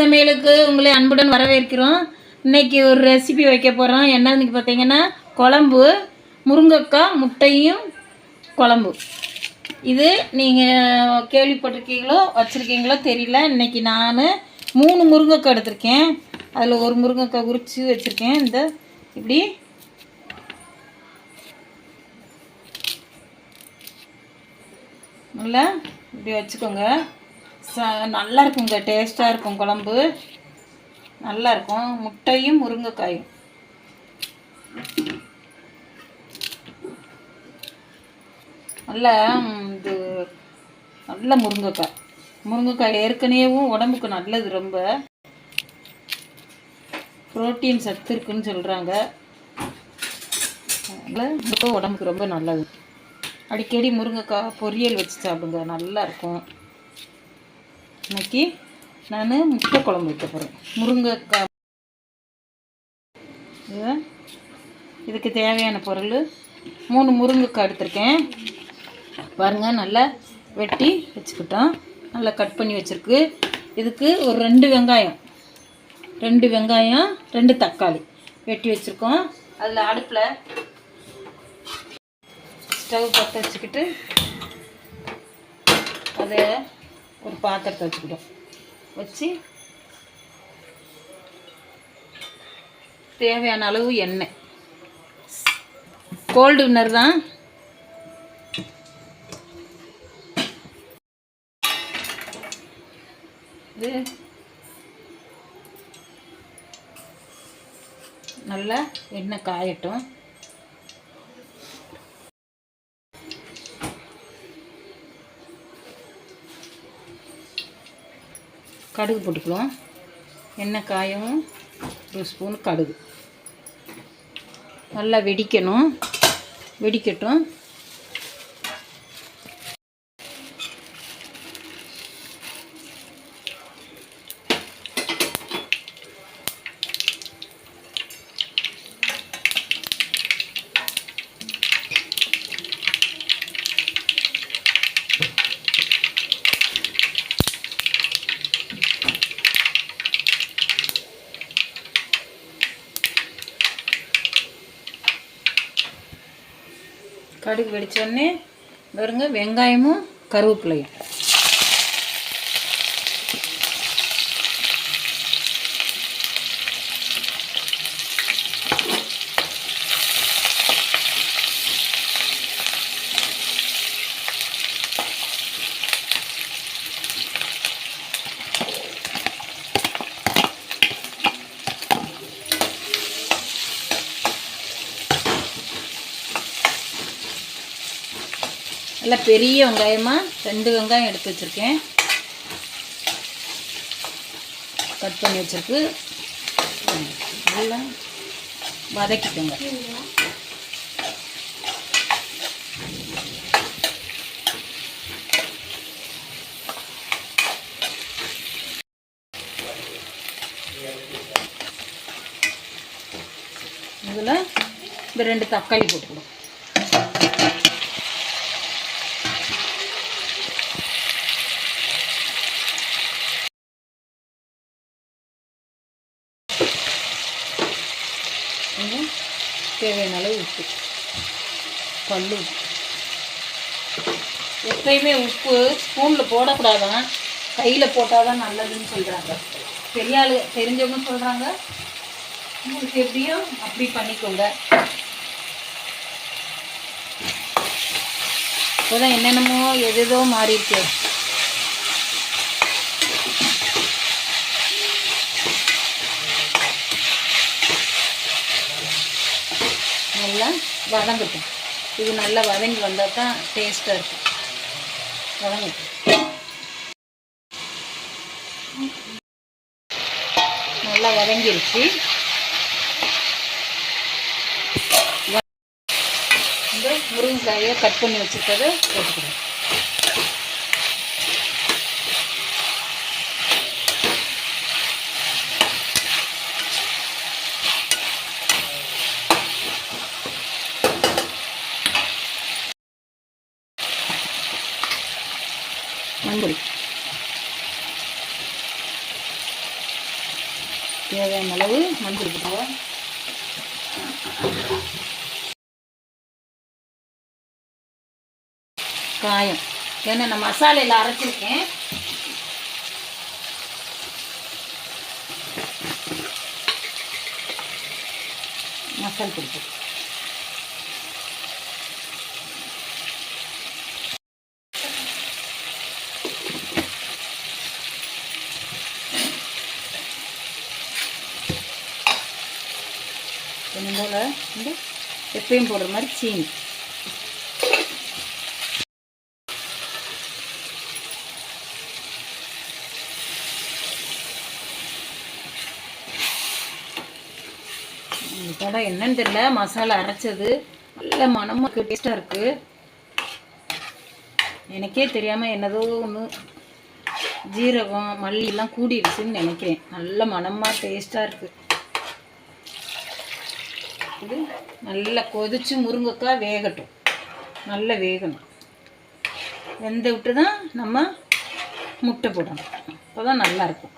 சமையலுக்கு உங்களை அன்புடன் வரவேற்கிறோம். இன்றைக்கி ஒரு ரெசிபி வைக்க போகிறோம் என்னன்னு பார்த்தீங்கன்னா குழம்பு முருங்கைக்காய் முட்டையும் குழம்பு. இது நீங்கள் கேள்விப்பட்டிருக்கீங்களோ வச்சுருக்கீங்களோ தெரியல. இன்றைக்கி நான் மூணு முருங்கைக்காய் எடுத்திருக்கேன். அதில் ஒரு முருங்கைக்காய் உரித்து வச்சுருக்கேன். இந்த இப்படி. நல்லா இப்படி வச்சுக்கோங்க. நல்லா இருக்குங்க டேஸ்ட்டாக இருக்கும் குழம்பு. நல்லா இருக்கும் முட்டையும் முருங்கைக்காயும். நல்லா இது நல்ல முருங்கைக்காய். முருங்கைக்காய் ஏற்கனவேவும் உடம்புக்கு நல்லது ரொம்ப. புரோட்டீன் சத்து இருக்குன்னு சொல்கிறாங்க உடம்புக்கு ரொம்ப நல்லது. அடிக்கடி முருங்கைக்காய் பொரியல் வச்சு சாப்பிடுங்க. நல்லா இருக்கும் இன்னைக்கு நான் முட்டை குழம்பு வைக்க போகிறேன் முருங்கைக்காய். இது இதுக்கு தேவையான பொருள் மூணு முருங்கைக்காய் எடுத்திருக்கேன். பாருங்கள் நல்லா வெட்டி வச்சுக்கிட்டோம். நல்லா கட் பண்ணி வச்சுருக்கு. இதுக்கு ஒரு ரெண்டு வெங்காயம். ரெண்டு வெங்காயம் ரெண்டு தக்காளி வெட்டி வச்சுருக்கோம். அதில் அடுப்பில் ஸ்டவ் பற்ற வச்சுக்கிட்டு அதை ஒரு பாத்திரத்தை வச்சுக்கிட்டோம் வச்சு தேவையான அளவு எண்ணெய். கோல்டு வின்னர் தான். இது நல்லா எண்ணெய் காயட்டும். கடுகு போட்டுக்கலாம். எண்ணெய் காயவும் ஒரு ஸ்பூன் கடுகு. நல்லா வெடிக்கணும். வெடிக்கட்டும். கடுகு வெடித்தோடனே பாருங்க வெங்காயமும் கருவேப்பிலையும். நல்லா பெரிய வெங்காயமாக ரெண்டு வெங்காயம் எடுத்து வச்சுருக்கேன். கட் பண்ணி வச்சுருக்கு. நல்லா வதக்கிக்கோங்க. இதில் இந்த ரெண்டு தக்காளி போட்டுக்கணும் கொஞ்சம் தேவையான அளவு உப்பு கல் உப்பு எப்பயுமே உப்பு ஸ்பூனில் போடக்கூடாதான். கையில் போட்டால் தான் நல்லதுன்னு சொல்கிறாங்க பெரிய ஆளு தெரிஞ்சவங்க சொல்கிறாங்க உங்களுக்கு எப்படியோ அப்படி பண்ணிக்கோங்க. இப்போதான் என்னென்னமோ எதேதோ மாறி நல்லா வதங்கட்டும். இது நல்லா வதங்கி வந்தால் தான் டேஸ்ட்டாக இருக்கும் வதங்கட்டும். நல்லா வதங்கிருச்சு. இந்த முருங்கைக்காயை கட் பண்ணி வச்சுருக்கதை போட்டுக்கிறேன். தேவையான அளவு மஞ்சள் போட்டுவோம் காயம். ஏன்னா நான் மசாலையில் அரைச்சிருக்கேன். மசால் கொடுப்போம் கொஞ்சம் போல் வந்து எப்பயும் போடுற மாதிரி சீனி. இதோட என்னன்னு தெரியல மசாலா அரைச்சது. நல்ல மனமாக டேஸ்ட்டாக இருக்குது எனக்கே தெரியாமல் என்னதோ ஒன்று ஜீரகம் மல்லி கூடிடுச்சுன்னு நினைக்கிறேன். நல்ல மனமாக டேஸ்ட்டாக இருக்குது இது நல்லா கொதிச்சு முருங்கைக்காய் வேகட்டும். நல்லா வேகணும். வெந்த விட்டு தான் நம்ம முட்டை போடணும். அப்போ தான் நல்லாயிருக்கும்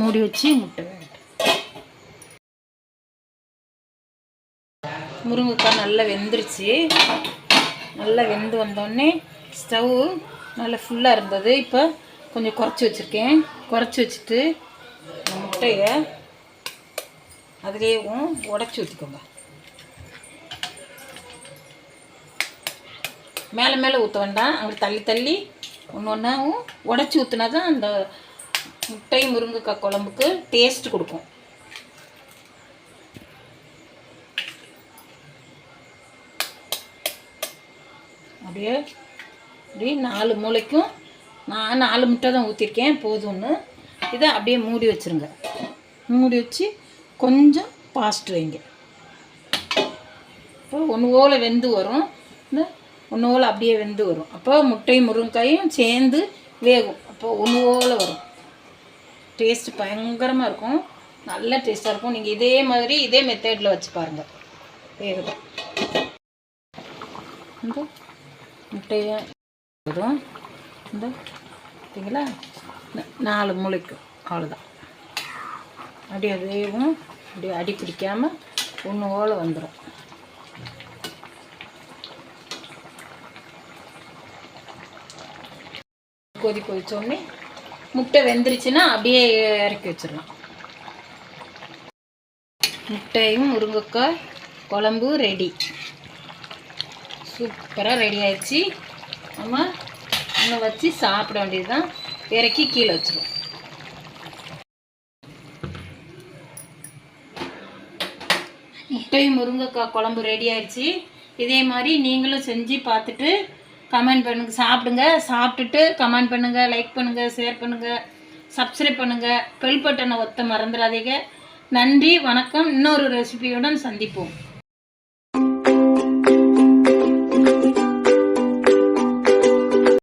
மூடி வச்சு முட்டை வேகட்டும். முருங்கைக்காய் நல்லா வெந்துருச்சு. நல்லா வெந்து வந்தோடனே ஸ்டவ் நல்லா ஃபுல்லாக இருந்தது. இப்போ கொஞ்சம் குறைச்சி வச்சுருக்கேன். குறைச்சி வச்சுட்டு முட்டையை அதுலேயும் உடச்சி ஊற்றிக்கோங்க மேலே மேலே ஊற்ற வேண்டாம். அங்கே தள்ளி தள்ளி ஒன்று ஒன்றாவும் உடச்சி ஊற்றினா தான் அந்த முட்டை முருங்கைக்காய் குழம்புக்கு டேஸ்ட் கொடுக்கும். அப்படியே அப்படியே நாலு மூளைக்கும் நான் நாலு முட்டை தான் ஊற்றிருக்கேன் போதும்னு. இதை அப்படியே மூடி வச்சுருங்க. மூடி வச்சு கொஞ்சம் பாஸ்ட் வைங்க. இப்போ ஒன்று ஓலை வெந்து வரும். இந்த ஒன்று ஓலை அப்படியே வெந்து வரும். அப்போ முட்டையும் முருங்கைக்காயும் சேர்ந்து வேகும். அப்போ ஒன்று ஓலை வரும். டேஸ்ட் பயங்கரமாக இருக்கும். நல்ல டேஸ்ட்டாக இருக்கும். நீங்கள் இதே மாதிரி இதே மெத்தேடில் வச்சு பாருங்கள் வேகட்டும் இந்த முட்டையை வரும். இந்த பார்த்தீங்களா? நாலு முளைக்கும் அவ்வளோதான் அப்படியே வேகும் அப்படியே அடி பிடிக்காமல் ஒன்று ஓலை வந்துடும் கொதி கொதிச்சோடனே முட்டை வெந்துருச்சுன்னா அப்படியே இறக்கி வச்சிடலாம். முட்டையும் முருங்கைக்காய் குழம்பு ரெடி சூப்பராக ரெடி ஆயிடுச்சு. நம்ம இன்னும் வச்சு சாப்பிட வேண்டியது தான் இறக்கி கீழே வச்சிருவோம். முட்டை முருங்கைக்காய் குழம்பு ரெடி ஆயிடுச்சு இதே மாதிரி நீங்களும் செஞ்சு பார்த்துட்டு கமெண்ட் பண்ணுங்க. சாப்பிடுங்க. சாப்பிட்டுட்டு கமெண்ட் பண்ணுங்கள் லைக் பண்ணுங்கள் ஷேர் பண்ணுங்கள் சப்ஸ்கிரைப் பண்ணுங்கள் பெல் பட்டனை ஒத்த மறந்துடாதீங்க. நன்றி வணக்கம். இன்னொரு ரெசிபியுடன் சந்திப்போம்.